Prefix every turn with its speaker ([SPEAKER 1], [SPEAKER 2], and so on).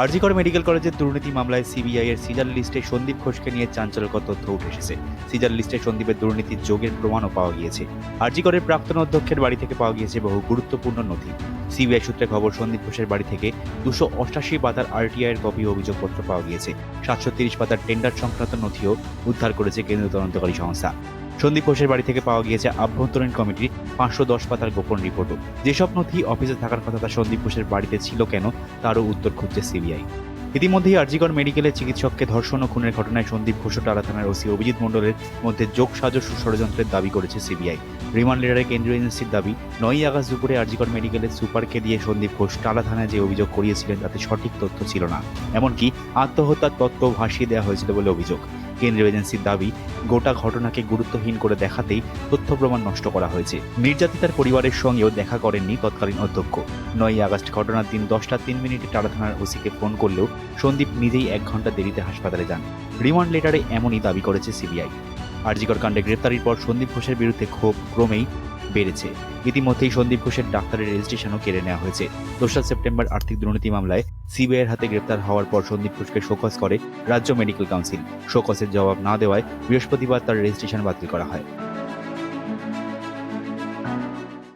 [SPEAKER 1] RG Kar medical কলেজের দুর্নীতি মামলায় সিবিআই এর সিজার লিস্টে সন্দীপ ঘোষকে নিয়ে চাঞ্চল্যকর তথ্য উঠে এসেছে। সিজার লিস্টে সন্দীপের দুর্নীতির যোগের প্রমাণও পাওয়া গিয়েছে। আরজিকরের প্রাক্তন অধ্যক্ষের বাড়ি থেকে পাওয়া গিয়েছে বহু গুরুত্বপূর্ণ নথি। সিবিআই সূত্রে খবর, সন্দীপ ঘোষের বাড়ি থেকে দুশো অষ্টাশি পাতার আরটিআই এর কপি অভিযোগপত্র পাওয়া গিয়েছে। সাতশো তিরিশ পাতার টেন্ডার সংক্রান্ত নথিও উদ্ধার করেছে কেন্দ্রীয় তদন্তকারী সংস্থা। সন্দীপ ঘোষের বাড়ি থেকে পাওয়া গিয়েছে আভ্যন্তরীণ কমিটির পাঁচশো দশ পাতার গোপন রিপোর্টও। যেসব নথি অফিসে থাকার কথা তা সন্দীপ ঘোষের বাড়িতে ছিল কেন, তারও উত্তর খুঁজছে সিবিআই। ইতিমধ্যেই আরজিকর মেডিকেলের চিকিৎসককে ধর্ষণ ও খুনের ঘটনায় সন্দীপ ঘোষ টালা থানার ওসি অভিজিৎ মণ্ডলের মধ্যে যোগ সাজস ষড়যন্ত্রের দাবি করেছে সিবিআই। রিমান্ড লেটারে কেন্দ্রীয় এজেন্সির দাবি, নয়ই আগস্ট দুপুরে আরজিকর মেডিকেলের সুপারকে দিয়ে সন্দীপ ঘোষ টালা থানায় যে অভিযোগ করিয়েছিলেন তাতে সঠিক তথ্য ছিল না। এমনকি আত্মহত্যার তত্ত্ব ভাসিয়ে দেওয়া হয়েছিল বলে অভিযোগ। কেন্দ্রীয় এজেন্সির দাবি, গোটা ঘটনাকে গুরুত্বহীন করে দেখাতেই তথ্য প্রমাণ নষ্ট করা হয়েছে। নির্যাতিতার পরিবারের সঙ্গেও দেখা করেননি তৎকালীন অধ্যক্ষ। নয় আগস্ট ঘটনার দিন দশটা তিন মিনিটে টাড়া থানার ওসিকে ফোন করলেও সন্দীপ নিজেই এক ঘণ্টা দেরিতে হাসপাতালে যান। রিমান্ড লেটারে এমনই দাবি করেছে সিবিআই। আরজিকর কাণ্ডে গ্রেপ্তারির পর সন্দীপ ঘোষের বিরুদ্ধে ক্ষোভ ক্রমেই বেড়েছে। ইতিমধ্যেই সন্দীপ ঘোষের ডাক্তারের রেজিস্ট্রেশনও কেড়ে নেওয়া হয়েছে। দোসরা সেপ্টেম্বর আর্থিক দুর্নীতি মামলায় সিবিআইয়ের হাতে গ্রেপ্তার হওয়ার পর সন্দীপ ঘোষকে শোকজ করে রাজ্য মেডিকেল কাউন্সিল। শোকসের জবাব না দেওয়ায় বৃহস্পতিবার তার রেজিস্ট্রেশন বাতিল করা হয়।